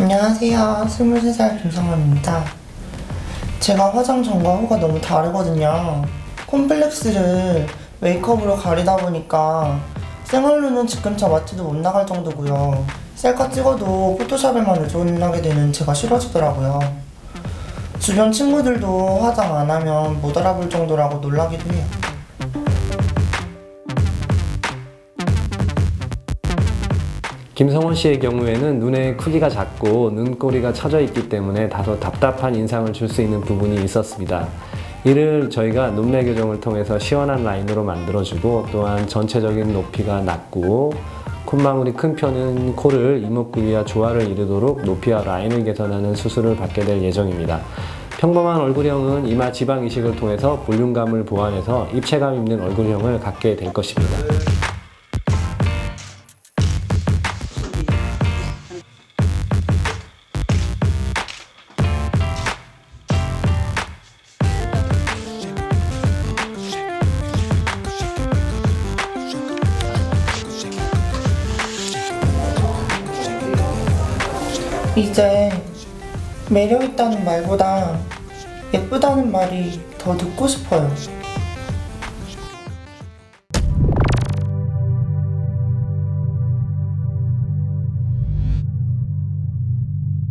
안녕하세요. 23살 김성원입니다. 제가 화장 전과 후가 너무 다르거든요. 콤플렉스를 메이크업으로 가리다 보니까 생얼로는 집 근처 마트도 못 나갈 정도고요. 셀카 찍어도 포토샵에만 의존하게 되는 제가 싫어지더라고요. 주변 친구들도 화장 안 하면 못 알아볼 정도라고 놀라기도 해요. 김성원 씨의 경우에는 눈의 크기가 작고 눈꼬리가 처져 있기 때문에 다소 답답한 인상을 줄 수 있는 부분이 있었습니다. 이를 저희가 눈매 교정을 통해서 시원한 라인으로 만들어주고 또한 전체적인 높이가 낮고 콧망울이 큰 편은 코를 이목구비와 조화를 이루도록 높이와 라인을 개선하는 수술을 받게 될 예정입니다. 평범한 얼굴형은 이마 지방 이식을 통해서 볼륨감을 보완해서 입체감 있는 얼굴형을 갖게 될 것입니다. 이제 매력 있다는 말보다 예쁘다는 말이 더 듣고 싶어요.